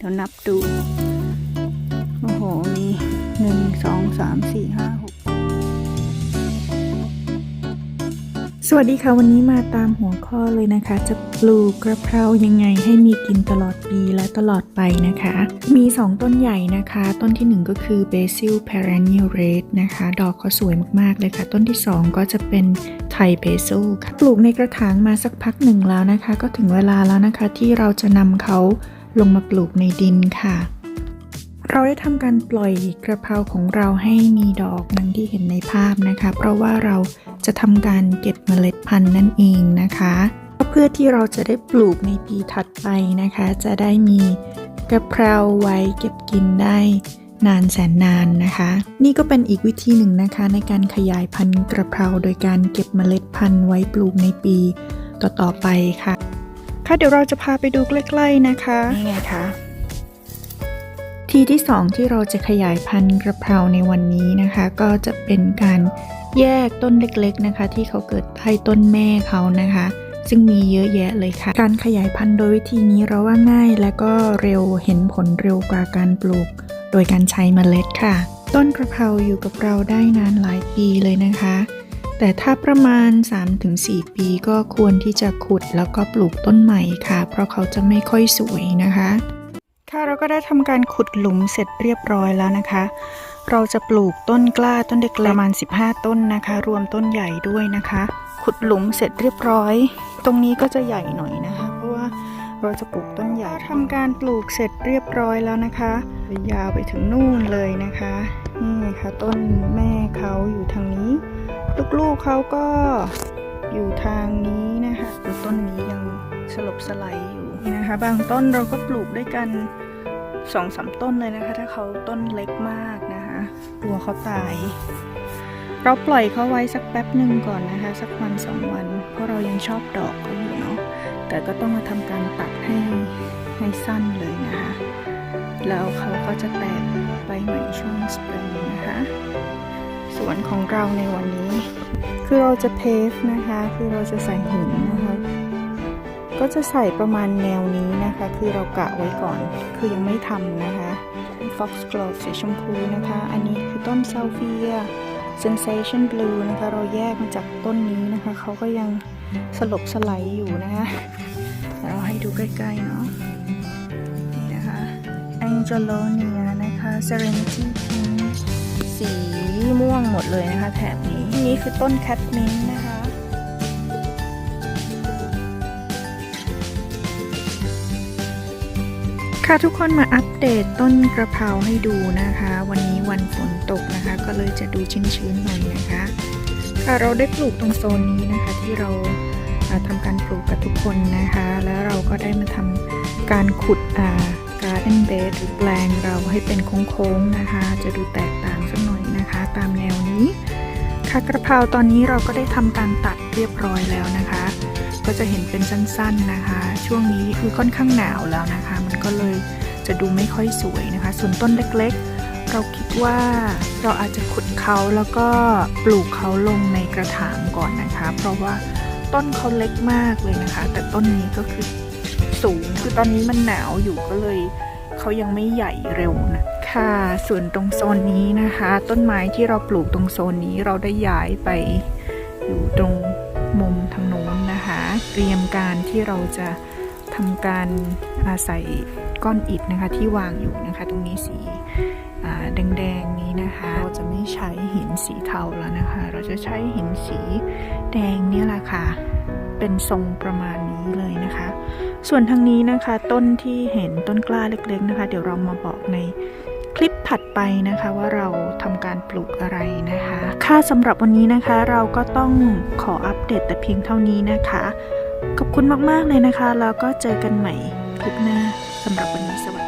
เดี๋ยวนับดู โอ้โห มีหนึ่งสองสามสี่ห้าหกสวัสดีค่ะ วันนี้มาตามหัวข้อเลยนะคะ จะปลูกกระเพรายังไงให้มีกินตลอดปีและตลอดไปนะคะ มี 2 ต้นใหญ่นะคะ ต้นที่ 1 ก็คือ Basil perennial red นะคะ ดอกเขาสวยมากๆเลยค่ะ ต้นที่ 2 ก็จะเป็น Thai Basil ค่ะ ปลูกในกระถางมาสักพักหนึ่งแล้วนะคะ ก็ถึงเวลาแล้วนะคะที่เราจะนำเขา ลงมาปลูกในดินค่ะ เราได้ทำการปล่อยกระเพราของเราให้มีดอกดังที่เห็นในภาพนะคะ เพราะว่าเราจะทำการเก็บเมล็ดพันธุ์นั่นเองนะคะเพื่อที่เราจะได้ปลูกในปีถัดไปนะคะ จะได้มีกระเพราไว้เก็บกินได้นานแสนนานนะคะ นี่ก็เป็นอีกวิธีหนึ่งนะคะ ในการขยายพันธุ์กระเพราโดยการเก็บเมล็ดพันธุ์ไว้ปลูกในปีต่อๆไปค่ะ ค่ะเดี๋ยวเราจะพาไปดูใกล้ ๆนะคะนี่ไงคะทีที่ 2 ที่เราจะขยายพันธุ์กระเพราในวันนี้นะคะ ก็จะเป็นการแยกต้นเล็กๆนะคะ ที่เขาเกิดใต้ต้นแม่เขานะคะ ซึ่งมีเยอะแยะเลยค่ะ การขยายพันธุ์โดยวิธีนี้เราว่าง่ายและก็เร็วเห็นผลเร็วกว่าการปลูก โดยการใช้เมล็ดค่ะ ต้นกระเพราอยู่กับเราได้นานหลายปีเลยนะคะ แต่ถ้าประมาณ 3-4 ปีก็ควรที่จะขุดแล้วก็ปลูกต้นใหม่ค่ะ เพราะเขาจะไม่ค่อยสวยนะคะ ค่ะเราก็ได้ทำการขุดหลุมเสร็จเรียบร้อยแล้วนะคะ เราจะปลูกต้นกล้าต้นเล็กประมาณ 15 ต้นนะคะ รวมต้นใหญ่ด้วยนะคะ ขุดหลุมเสร็จเรียบร้อย ตรงนี้ก็จะใหญ่หน่อยนะคะ เพราะว่าเราจะปลูกต้นใหญ่ทำการปลูกเสร็จเรียบร้อยแล้วนะคะ ยาวไปถึงนู่นเลยนะคะ นี่ไงคะต้นแม่เขาอยู่ทางนี้ ลูกๆเขาก็อยู่ทางนี้นะคะต้นนี้ยังสลบสไลด์อยู่นี่นะคะ บางต้นเราก็ปลูกด้วยกันสองสามต้นเลยนะคะ ถ้าเขาต้นเล็กมากนะคะกลัวเขาตาย เราปล่อยเขาไว้สักแป๊บหนึ่งก่อนนะคะ สักวันสองวัน เพราะเรายังชอบดอกเขาอยู่เนาะแต่ก็ต้องมาทำการตัดให้ให้สั้นเลยนะคะ แล้วเขาก็จะแตกไปใหม่ช่วงสปริงนะคะ สวนของเราในวันนี้ คือเราจะเพฟนะคะ คือเราจะใส่หินนะคะ ก็จะใส่ประมาณแนวนี้นะคะ คือเรากะไว้ก่อน คือยังไม่ทำนะคะ Foxglove สีชมพูนะคะ อันนี้คือต้นซาเฟีย Sensation Blue นะคะ เราแยกมาจากต้นนี้นะคะ เขาก็ยังสลบสไลด์อยู่นะคะ เราให้ดูใกล้ๆเนาะ นี่นะคะ Angelonia นะคะ Serenity สีม่วงหมดเลยนะคะ แถบนี้นี่คือต้นแคทมินนะคะ ค่ะทุกคนมาอัปเดตต้นกระเพราให้ดูนะคะ วันนี้วันฝนตกนะคะ ก็เลยจะดูชื้นๆหน่อยนะคะ ค่ะเราได้ปลูกตรงโซนนี้นะคะที่เราทำการปลูกกับทุกคนนะคะ แล้วเราก็ได้มาทำการขุดอ่า garden bed หรือแปลงเราให้เป็นโค้งๆนะคะ จะดูแตก ตามแนวนี้ ค่ะกระเพราตอนนี้เราก็ได้ทำการตัดเรียบร้อยแล้วนะคะ ก็จะเห็นเป็นสั้นๆนะคะ ช่วงนี้คือค่อนข้างหนาวแล้วนะคะ มันก็เลยจะดูไม่ค่อยสวยนะคะ ส่วนต้นเล็กๆ เราคิดว่าเราอาจจะขุดเขาแล้วก็ปลูกเขาลงในกระถางก่อนนะคะ เพราะว่าต้นเขาเล็กมากเลยนะคะ แต่ต้นนี้ก็คือสูงคือตอนนี้มันหนาวอยู่ก็เลยเขายังไม่ใหญ่เร็วนะ ค่ะส่วนตรงโซนนี้นะคะ ต้นไม้ที่เราปลูกตรงโซนนี้เราได้ย้ายไปอยู่ตรงมุมทางโน้นนะคะ เตรียมการที่เราจะทำการอาศัยก้อนอิฐนะคะที่วางอยู่นะคะ ตรงนี้สีแดงๆนี้นะคะ เราจะไม่ใช้หินสีเทาแล้วนะคะ เราจะใช้หินสีแดงเนี่ยแหละค่ะเป็นทรงประมาณนี้เลยนะคะ ส่วนทางนี้นะคะต้นที่เห็นต้นกล้าเล็กๆนะคะ เดี๋ยวเรามาบอกใน คลิปถัดไปนะคะว่าเราทำการปลูกอะไรนะคะ ค่าสำหรับวันนี้นะคะ เราก็ต้องขออัปเดตแต่เพียงเท่านี้นะคะ ขอบคุณมากๆเลยนะคะ แล้วก็เจอกันใหม่คลิปหน้าสำหรับวันนี้สวัสดี